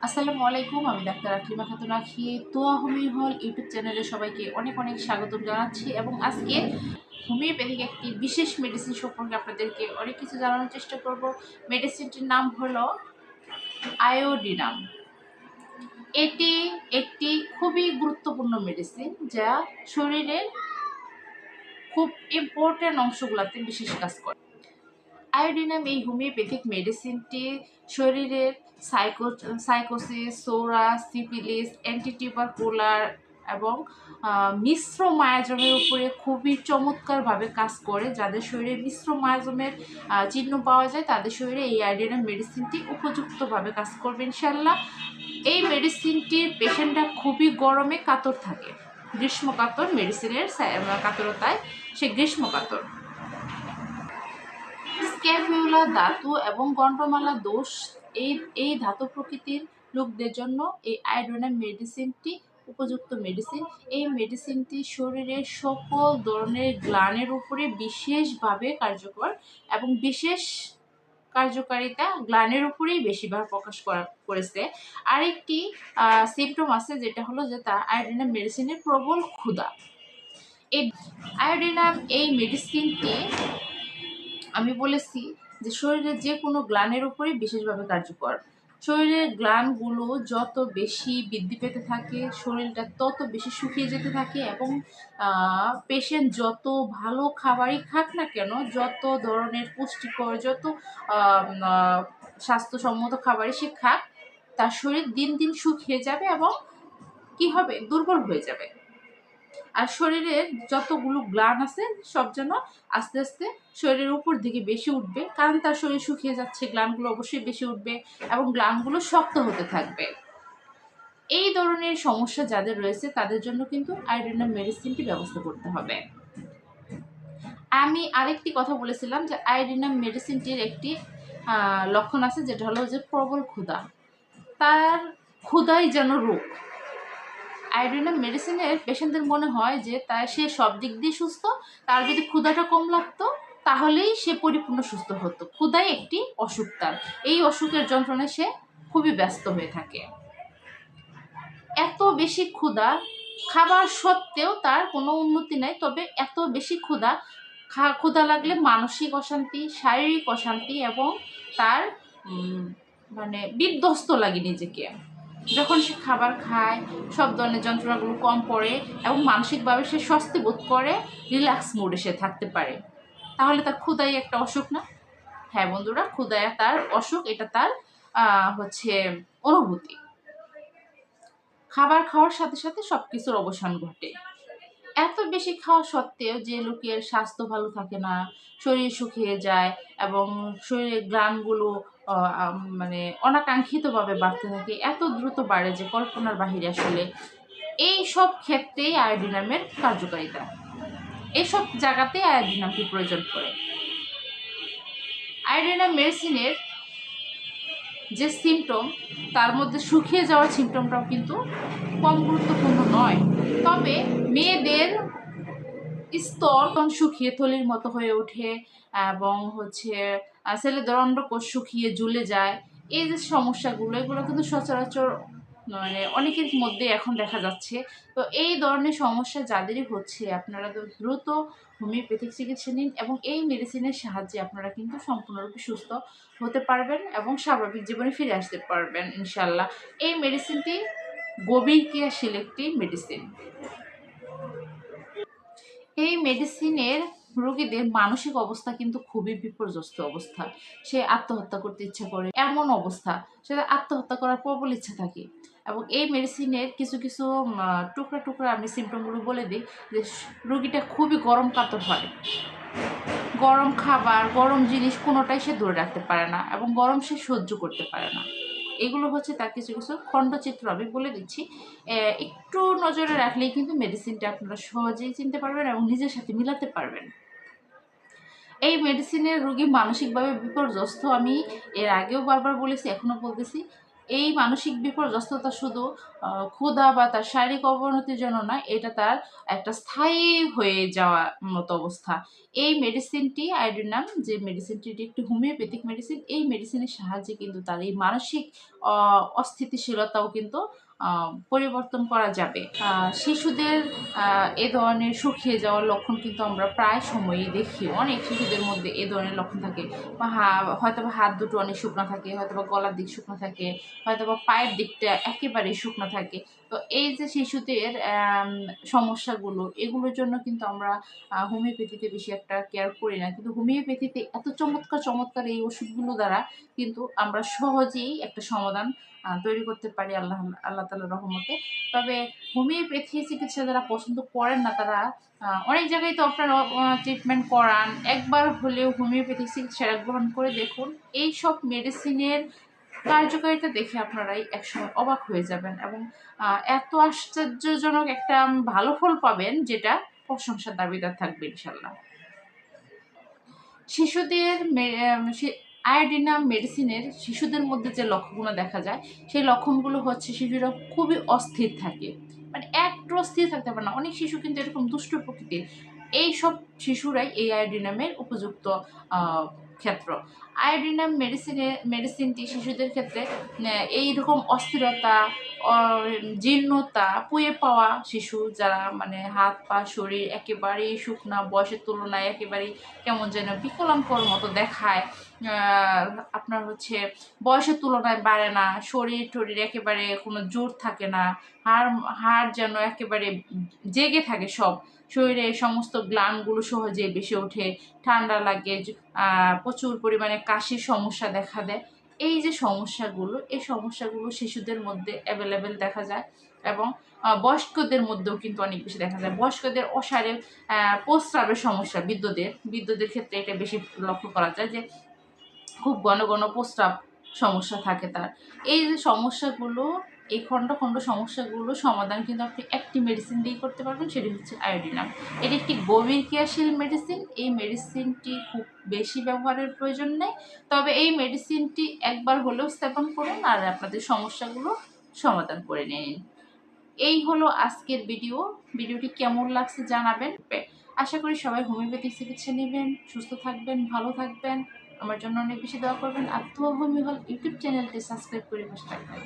আসসালামু আলাইকুম, আমি ডাক্তার আকলিমা খাতুন আখি। তোয়া হোমি হল ইউটিউব চ্যানেলে সবাইকে অনেক অনেক স্বাগত জানাচ্ছি এবং আজকে হোমিওপ্যাথিক একটি বিশেষ মেডিসিন সম্পর্কে আপনাদেরকে অনেক কিছু জানানোর চেষ্টা করব। মেডিসিনটির নাম হলো আয়োডিনাম এটি একটি খুবই গুরুত্বপূর্ণ মেডিসিন যা শরীরের খুব ইম্পর্ট্যান্ট অংশগুলোতে বিশেষ কাজ করে। আয়োডিনাম এই হোমিওপ্যাথিক মেডিসিনটি শরীরের সাইকো সাইকোসিস সোরা সিপিলিস অ্যান্টিটিউবারকুলার এবং মিশ্র মায়াজমের উপরে খুবই চমৎকারভাবে কাজ করে। যাদের শরীরে মিশ্র মায়াজমের চিহ্ন পাওয়া যায়, তাদের শরীরে এই আয়োডিনাম মেডিসিনটি উপযুক্তভাবে কাজ করবে ইনশাল্লাহ এই মেডিসিনটির পেশেন্টটা খুবই গরমে কাতর থাকে। গ্রীষ্মকাতর মেডিসিনের কাতরতায় সে গ্রীষ্ম কাতর ধাতু এবং গন্ডমালা দোষ এই এই ধাতু প্রকৃতির লোকদের জন্য এই আয়োডিনাম মেডিসিনটি, উপযুক্ত মেডিসিন। এই মেডিসিনটি শরীরের সকল ধরনের গ্লানের উপরে বিশেষভাবে কার্যকর এবং বিশেষ কার্যকারিতা গ্লানের উপরেই বেশিরভাগ প্রকাশ করা, করেছে। আরেকটি সিমটম আছে যেটা হলো যে তার আয়োডিনাম মেডিসিনের প্রবল ক্ষুধা। এই আয়োডিনাম এই মেডিসিনটি আমি বলেছি যে শরীরের যে কোনো গ্লানের উপরেই বিশেষভাবে কার্যকর। শরীরের গ্লানগুলো যত বেশি বৃদ্ধি পেতে থাকে, শরীরটা তত বেশি শুকিয়ে যেতে থাকে এবং পেশেন্ট যত ভালো খাবারই খাক না কেন, যত ধরনের পুষ্টিকর, যত স্বাস্থ্যসম্মত খাবারই সে খাক, তার শরীর দিন দিন শুকিয়ে যাবে এবং কি হবে? দুর্বল হয়ে যাবে। আর শরীরের যতগুলো গ্লান আছে, সব যেন আস্তে আস্তে শরীরের উপর দিকে বেশি উঠবে। কারণ তার শরীর শুকিয়ে যাচ্ছে গ্লানগুলো অবশ্যই বেশি উঠবে এবং গ্লানগুলো শক্ত হতে থাকবে। এই ধরনের সমস্যা যাদের রয়েছে, তাদের জন্য কিন্তু আয়োডিনাম মেডিসিনটি ব্যবস্থা করতে হবে। আমি আরেকটি কথা বলেছিলাম যে আয়োডিনাম মেডিসিনটির একটি লক্ষণ আছে, যেটা হলো যে প্রবল ক্ষুধা। তার ক্ষুধাই যেন রোগ। আয়োডিনাম মেডিসিনের পেশেন্টদের মনে হয় যে তার সে সব দিক দিয়ে সুস্থ, তার যদি ক্ষুধাটা কম লাগতো, তাহলেই সে পরিপূর্ণ সুস্থ হতো। ক্ষুধাই একটি অসুখ তার। এই অসুখের যন্ত্রণায় সে খুবই ব্যস্ত হয়ে থাকে। এত বেশি ক্ষুধা খাবার সত্ত্বেও তার কোনো উন্নতি নাই, তবে এত বেশি ক্ষুধা খা, ক্ষুধা লাগলে মানসিক অশান্তি, শারীরিক অশান্তি এবং তার মানে বিধ্বস্ত লাগে নিজেকে। যখন সে খাবার খায় সব ধরনের যন্ত্রণাগুলো কম পড়ে এবং মানসিকভাবে সে স্বস্তি বোধ করে রিল্যাক্স মোডে সে থাকতে পারে। তাহলে তার ক্ষুদাই একটা অসুখ না? হ্যাঁ বন্ধুরা ক্ষুদায় তার অসুখ এটা তার হচ্ছে অনুভূতি। খাবার খাওয়ার সাথে সাথে সব কিছুর অবসান ঘটে। এত বেশি খাওয়া সত্ত্বেও যে লোকের স্বাস্থ্য ভালো থাকে না শরীর শুকিয়ে যায় এবং শরীরের আম, মানে অনাকাঙ্ক্ষিতভাবে বাড়তে থাকে, এত দ্রুত বাড়ে যে কল্পনার বাহিরে আসলে এই সব ক্ষেত্রেই আয়োডিনামের কার্যকারিতা। এইসব জায়গাতেই আয়োডিনামটি প্রয়োজন পড়ে। আয়োডিনাম মেডিসিনের যে সিমটম তার মধ্যে শুকিয়ে যাওয়ার সিমটমটাও কিন্তু কম গুরুত্বপূর্ণ নয়। তবে মেয়েদের স্তর শুকিয়ে থলির মতো হয়ে ওঠে এবং হচ্ছে ছেলেদের অন্ডকোষ শুকিয়ে ঝুলে যায়, এই যে সমস্যাগুলো, এগুলো কিন্তু সচরাচর মানে অনেকের মধ্যে এখন দেখা যাচ্ছে। তো এই ধরনের সমস্যা যাদেরই হচ্ছে, আপনারা তো দ্রুত হোমিওপ্যাথিক চিকিৎসা নিন এবং এই মেডিসিনের সাহায্যে আপনারা কিন্তু সম্পূর্ণরূপে সুস্থ হতে পারবেন এবং স্বাভাবিক জীবনে ফিরে আসতে পারবেন ইনশাল্লাহ এই মেডিসিনটি গভীর ক্রিয়াশীল একটি মেডিসিন। এই মেডিসিনের রোগীদের মানসিক অবস্থা কিন্তু খুবই বিপর্যস্ত অবস্থা। সে আত্মহত্যা করতে ইচ্ছা করে, এমন অবস্থা। সে আত্মহত্যা করার প্রবল ইচ্ছা থাকে। এবং এই মেডিসিনের কিছু কিছু টুকরা টুকরা আমি সিমটমগুলো বলে দিই যে রোগীটা খুবই গরম কাতর হয়। গরম খাবার, গরম জিনিস কোনোটাই সে ধরে রাখতে পারে না এবং গরম সে সহ্য করতে পারে না। এগুলো হচ্ছে তার কিছু কিছু খণ্ডচিত্র আমি বলে দিচ্ছি। একটু নজরে রাখলেই কিন্তু মেডিসিনটা আপনারা সহজেই চিনতে পারবেন এবং নিজের সাথে মিলাতে পারবেন। এই মেডিসিনের রুগী মানসিকভাবে বিপর্যস্ত, আমি এর আগেও বারবার বলেছি, এখনও বলতেছি। এই মানসিক বিপর্যস্ততা শুধু ক্ষুধা বা তার শারীরিক অবনতির জন্য না এটা তার একটা স্থায়ী হয়ে যাওয়া মতো অবস্থা। এই মেডিসিনটি আয়োডিনাম যে মেডিসিনটি একটি হোমিওপ্যাথিক মেডিসিন এই মেডিসিনের সাহায্যে কিন্তু তার এই মানসিক অস্থিতিশীলতাও কিন্তু পরিবর্তন করা যাবে। শিশুদের এ ধরনের শুকিয়ে যাওয়ার লক্ষণ কিন্তু আমরা প্রায় সময়ই দেখি। অনেক শিশুদের মধ্যে এ ধরনের লক্ষণ থাকে। বা হয়তো বা হাত দুটো অনেক শুকনো থাকে হয়তো বা গলার দিক শুকনো থাকে হয়তো বা পায়ের দিকটা একেবারেই শুকনো থাকে। তো এই যে শিশুদের সমস্যাগুলো, এগুলোর জন্য কিন্তু আমরা হোমিওপ্যাথিতে বেশি একটা কেয়ার করি না। কিন্তু হোমিওপ্যাথিতে এত চমৎকার চমৎকার এই ওষুধগুলো দ্বারা কিন্তু আমরা সহজেই একটা সমাধান তৈরি করতে পারি আল্লাহ আল্লাহ তালার রহমতে। তবে হোমিওপ্যাথি চিকিৎসা যারা পছন্দ করেন না, তারা অনেক জায়গায় তো আপনারা ট্রিটমেন্ট করান। একবার হলেও হোমিওপ্যাথি চিকিৎসা গ্রহণ করে দেখুন। এই সব মেডিসিনের কার্যকারিতা দেখে আপনারাই একসময় অবাক হয়ে যাবেন এবং এত আশ্চর্যজনক একটা ভালো ফল পাবেন যেটা প্রশংসার দাবিদার থাকবে ইনশাল্লাহ শিশুদের আয়োডিনাম মেডিসিনের শিশুদের মধ্যে যে লক্ষণগুলো দেখা যায়, সেই লক্ষণগুলো হচ্ছে শিশুরা খুবই অস্থির থাকে। মানে একটু অস্থির থাকতে পারে না। অনেক শিশু কিন্তু এরকম দুষ্ট প্রকৃতির। এই সব শিশুরাই এই আয়োডিনামের উপযুক্ত ক্ষেত্র। আয়োডিনাম মেডিসিনে মেডিসিনটি শিশুদের ক্ষেত্রে আহ, এইরকম অস্থিরতা জীর্ণতা পুয়ে পাওয়া শিশু যারা মানে হাত পা শরীর একেবারেই শুকনা বয়সের তুলনায় একেবারেই কেমন যেন বিকলাঙ্কর মতো দেখায় আপনার হচ্ছে বয়সের তুলনায় বাড়ে না শরীর টরীর একেবারে কোনো জোর থাকে না হাড় হাড় যেন একেবারে জেগে থাকে সব। শরীরে সমস্ত গ্লানগুলো সহজে বেশি ওঠে, ঠান্ডা লাগে প্রচুর পরিমাণে কাশির সমস্যা দেখা দেয়। এই যে সমস্যাগুলো, এই সমস্যাগুলো শিশুদের মধ্যে অ্যাভেলেবেল দেখা যায় এবং বয়স্কদের মধ্যেও কিন্তু অনেক বেশি দেখা যায়। বয়স্কদের অসারে প্রস্রাবের সমস্যা বিদ্যুতের বিদ্যুতের ক্ষেত্রে এটা বেশি লক্ষ্য করা যায় যে খুব ঘন ঘন প্রস্রাব সমস্যা থাকে তার। এই যে সমস্যাগুলো এই খণ্ড খণ্ড সমস্যাগুলো সমাধান কিন্তু আপনি একটি মেডিসিন দিয়ে করতে পারবেন, সেটি হচ্ছে আয়োডিনাম এটি একটি গভীর ক্রিয়াশীল মেডিসিন এই মেডিসিনটি খুব বেশি ব্যবহারের প্রয়োজন নেই, তবে এই মেডিসিনটি একবার হলেও স্থাপন করুন আর আপনাদের সমস্যাগুলো সমাধান করে নিন। এই হলো আজকের ভিডিও ভিডিওটি কেমন লাগছে জানাবেন। আশা করি সবাই হোমিওপ্যাথিক চিকিৎসা নেবেন, সুস্থ থাকবেন, ভালো থাকবেন। আমার জন্য অনেক বেশি দোয়া করবেন। আর তো হোমিও হল ইউটিউব চ্যানেলটি সাবস্ক্রাইব করে বসে থাকবেন।